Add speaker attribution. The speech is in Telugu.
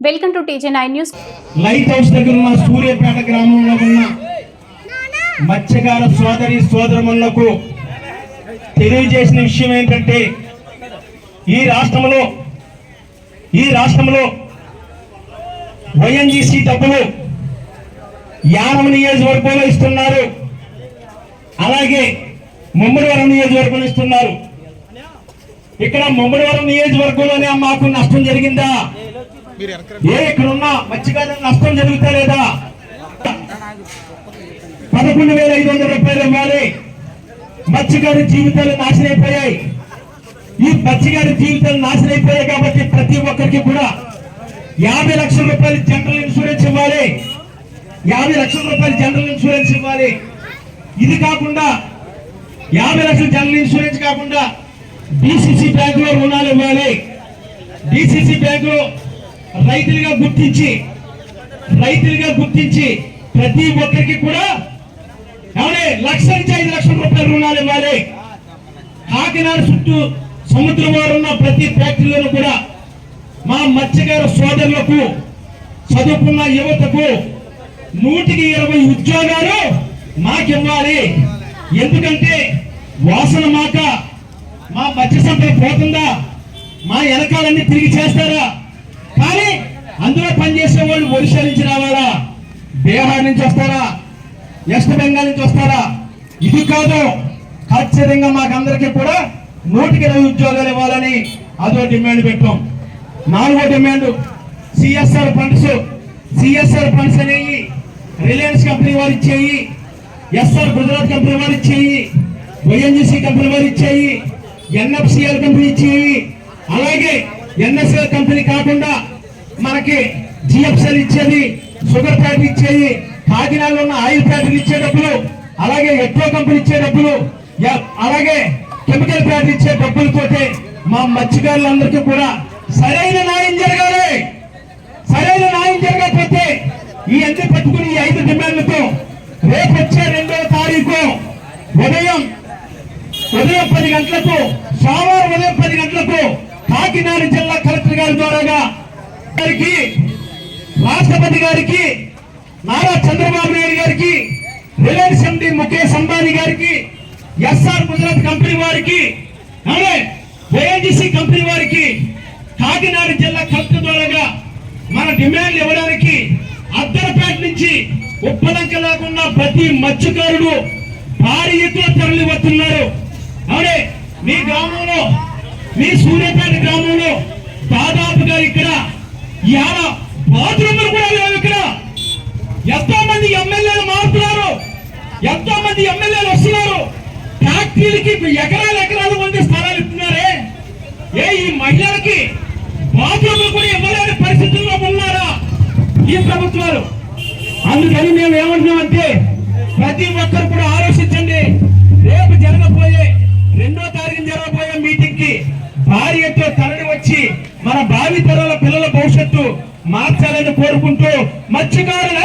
Speaker 1: Welcome to TG nine news
Speaker 2: lighthouse దగ్గర ఉన్న సూర్యపేట గ్రామంలో ఉన్న మత్స్యకార సోదరి సోదరములకు తెలియజేసిన విషయం ఏంటంటే ఈ రాష్ట్రంలో ఈ రాష్ట్రంలో వైఎన్జీసీ డబ్బులు యానం నియోజకవర్గంలో ఇస్తున్నారు. అలాగే ముమ్మడివరం నియోజకవర్గంలో ఇస్తున్నారు. ఇక్కడ ముమ్మడివరం నియోజకవర్గంలోనే మాకు నష్టం జరిగిందా? ఏ ఇక్కడ ఉన్న మత్స్యకారులకు నష్టం జరుగుతా లేదా పదకొండు వేల ఐదు వందల రూపాయలు ఇవ్వాలి మత్స్యకారు జీవితాలు నాశనైపోయాయి. ఈ మత్స్యకారు జీవితాలు నాశనైపోయాయి కాబట్టి ప్రతి ఒక్కరికి కూడా యాభై లక్షల రూపాయలు జనరల్ ఇన్సూరెన్స్ ఇవ్వాలి. యాభై లక్షల రూపాయలు జనరల్ ఇన్సూరెన్స్ ఇవ్వాలి. ఇది కాకుండా యాభై లక్షల జనరల్ ఇన్సూరెన్స్ కాకుండా డిసిసి బ్యాంకులో రుణాలు ఇవ్వాలి. డిసిసి బ్యాంకులో రైతులుగా గుర్తించి రైతులుగా గుర్తించి ప్రతి ఒక్కరికి కూడా కానీ లక్ష నుంచి ఐదు లక్షల రూపాయల రుణాలు ఇవ్వాలి. కాకినాడ చుట్టూ సముద్రం వారు ఉన్న ప్రతి ఫ్యాక్టరీలను కూడా మా మత్స్యకార సోదరులకు చదువుకున్న యువతకు నూటికి ఇరవై ఉద్యోగాలు మాకివ్వాలి. ఎందుకంటే వాసన మాక మా మత్స్య సంపద పోతుందా? మా వెనకాలన్నీ తిరిగి చేస్తారా? కానీ అందులో పనిచేసే వాళ్ళు ఒడిశా నుంచి రావాలా? బీహార్ నుంచి వస్తారా? వెస్ట్ బెంగాల్ నుంచి వస్తారా? ఇది కాదు. ఖచ్చితంగా మాకందరికీ కూడా నూటికి ఇరవై ఉద్యోగాలు ఇవ్వాలని అదో డిమాండ్ పెట్టాం. నాలుగో demand CSR funds CSR funds అనేవి రిలయన్స్ కంపెనీ వారు ఇచ్చేయి. ఎస్ఆర్ గుజరాత్ కంపెనీ వారు ఇచ్చేయి. వైఎన్జిసి కంపెనీ వారు ఇచ్చేయి. ఎన్ఎఫ్సిఎల్ కంపెనీ ఇచ్చేయి. అలాగే ఎన్ఎస్ఎల్ కంపెనీ కాకుండా మనకి జిఎఫ్సిఎల్ ఇచ్చేది షుగర్ ఫ్యాక్టరీ ఇచ్చేది కాకినాడలో ఉన్న ఆయిల్ ప్లాంట్లు ఇచ్చే డబ్బులు అలాగే ఎట్రో కంపెనీ ఇచ్చే డబ్బులు అలాగే కెమికల్ ప్లాంట్లు ఇచ్చే డబ్బులతోటే మా మత్స్యకారులందరికీ కూడా సరైన న్యాయం జరగాలి. సరైన న్యాయం జరగకపోతే ఈ అన్ని పట్టుకుని ఈ ఐదు డిమాండ్లతో రేపు వచ్చే రెండవ తారీఖు ఉదయం ఉదయం పది గంటలకు సోమవారం ఉదయం పది గంటలకు కాకినాడ జిల్లా కలెక్టర్ గారి ద్వారాగా గారికి రాష్ట్రపతి గారికి నారా చంద్రబాబు నాయుడు గారికి రిలయన్స్ ఎండి ముఖేష్ అంబానీ గారికి ఎస్ఆర్ గుజరాత్ కంపెనీ వారికి ఓఎన్జిసి కంపెనీ వారికి కాకినాడ జిల్లా కలెక్టర్ ద్వారా మన డిమాండ్ ఇవ్వడానికి అద్దరపేట నుంచి ఉప్పలంక లేకుండా ప్రతి మత్స్యకారుడు భారీ ఎత్తున తరలి వస్తున్నారు అవునే మీ గ్రామంలో మీ సూర్యాపేట గ్రామంలో దాదాపుగా ఇక్కడ ఇవాళ బాత్రూములు కూడా లేవు. ఎంతో మంది ఎమ్మెల్యేలు మారుతున్నారు. ఎంతో మంది ఎమ్మెల్యేలు వస్తున్నారు. ఫ్యాక్టరీలకి ఎకరాలు ఎకరాల మంది స్థలాలు ఇస్తున్నారే. ఏ ఈ మహిళలకి బాత్రూములు కూడా ఇవ్వలేని పరిస్థితుల్లో ఉన్నారా? ఈ ప్రభుత్వాలు. అందుకని మేము ఏమంటున్నామంటే ప్రతి ఒక్కరు కూడా ఆలోచించండి. రేపు జరగబోయే రెండో తారీఖు జరగబోయే మీటింగ్కి భారీ ఎత్తున తరలి వచ్చి మన భావి తరాల పిల్లల భవిష్యత్తు మార్చాలని కోరుకుంటూ మత్స్యకారుల